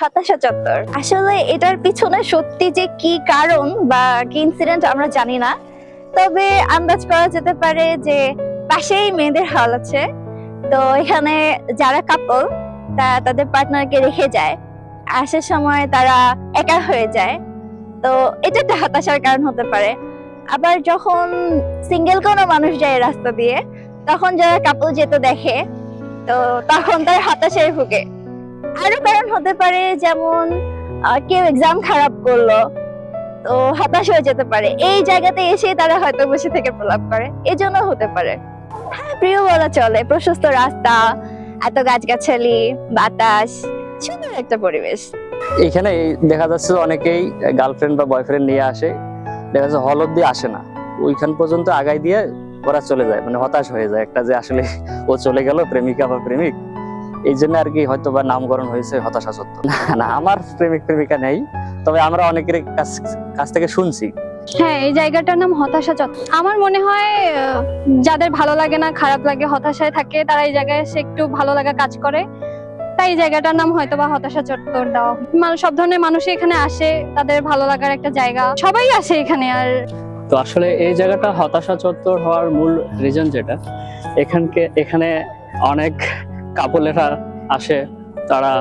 হতাশা চত্বর আসলে এটার পিছনে সত্যি যে কি কারণ বা কি ইনসিডেন্ট আমরা জানি না। তবে আন্দাজ করা যেতে পারে যে পাশেই মেয়েদের হল আছে। তো এখানে যারা কাপল তা তাদের পার্টনারকে রেখে যায়। আসার সময় তারা একা হয়ে যায়। তো এটা একটা হতাশার কারণ হতে পারে। আবার যখন সিঙ্গেল কোনো মানুষ যায় রাস্তা দিয়ে, তখন যারা কাপল যেতে দেখে, তো তখন তার হতাশায় ভুগে। আরও কারণ হতে পারে যেমন কেউ এক্সাম খারাপ করল, তো হতাশ হয়ে যেতে পারে। এই জায়গাতে এসে তারা হয়তো বসে থেকে প্রলাপ করে। এজন্য হতে পারে। হ্যাঁ প্রিয় বলা চলে, প্রশস্ত রাস্তা, এত গাছগাছালি, বাতাস, সুন্দর একটা পরিবেশ। এখানে দেখা যাচ্ছে অনেকেই গার্লফ্রেন্ড বা বয়ফ্রেন্ড নিয়ে আসে, দেখা যাচ্ছে হল অব্দি আসে না। ওইখান পর্যন্ত আগাই দিয়ে ওরা চলে যায় মানে হতাশ হয়ে যায় একটা যে আসলে ও চলে গেল, প্রেমিকা বা প্রেমিক। এই জন্য আর কি হয়তো বা নামকরণ হয়েছে হতাশা সত্য না না আমার প্রেমিক প্রেমিকা নেই তবে আমরা অনেকের কাছ কাছ থেকে শুনছি। হ্যাঁ এই জায়গাটার নাম হতাশা চত্বর আমার মনে হয় যাদের ভালো লাগে না খারাপ লাগে হতাশায় থাকে তারা এই জায়গায় এসে একটু ভালো লাগা কাজ করে। তাই এই জায়গাটার নাম হয়তো বা হতাশা চত্বর দেওয়া। মানুষ সব ধরনের মানুষই এখানে আসে তাদের ভালো লাগার একটা জায়গা। সবাই আসে এখানে আর। তো আসলে এই জায়গাটা হতাশা চত্বর হওয়ার মূল রিজন যেটা এখানকে এখানে অনেক কাপলেরা আসে, তারা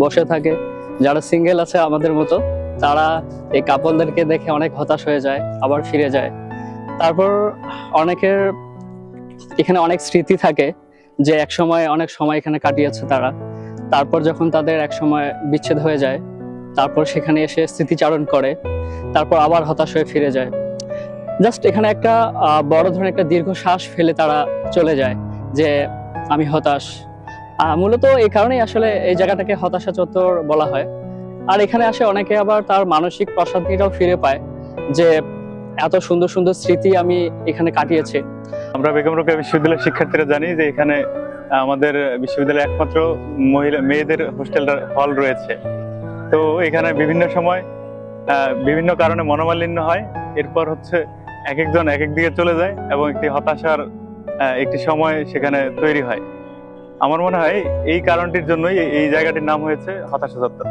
বসে থাকে। যারা সিঙ্গেল আছে আমাদের মতো, তারা এই কাপলদেরকে দেখে অনেক হতাশ হয়ে যায়, আবার ফিরে যায়। তারপর অনেকের এখানে অনেক স্মৃতি থাকে যে এক সময় অনেক সময় এখানে কাটিয়েছে তারা। তারপর যখন তাদের এক সময় বিচ্ছেদ হয়ে যায়, তারপর সেখানে এসে স্মৃতিচারণ করে, তারপর আবার হতাশ হয়ে ফিরে যায়। জাস্ট এখানে একটা বড় ধরনের একটা দীর্ঘ শ্বাস ফেলে তারা চলে যায় যে, আমি হতাশ মূলত এই কারণেই আসলে এই জায়গাটাকে হতাশা চত্বর বলা হয়। আর এখানে আসে অনেকে আবার তার মানসিক প্রশান্তিটাও ফিরে পায় যে এত সুন্দর সুন্দর স্মৃতি আমি এখানে কাটিয়েছি। আমরা বেগম রোকেয়া বিশ্ববিদ্যালয়ের শিক্ষার্থীরা জানি যে এখানে আমাদের বিশ্ববিদ্যালয়ে একমাত্র মহিলা, মেয়েদের হোস্টেল হল রয়েছে। তো এখানে বিভিন্ন সময় বিভিন্ন কারণে মনোমালিন্য হয়। এরপর হচ্ছে এক একজন এক এক দিকে চলে যায় এবং একটি হতাশার একটি সময় সেখানে তৈরি হয়। আমার মনে হয় এই কারণটির জন্যই এই- জায়গাটির নাম হয়েছে হতাশা চত্বর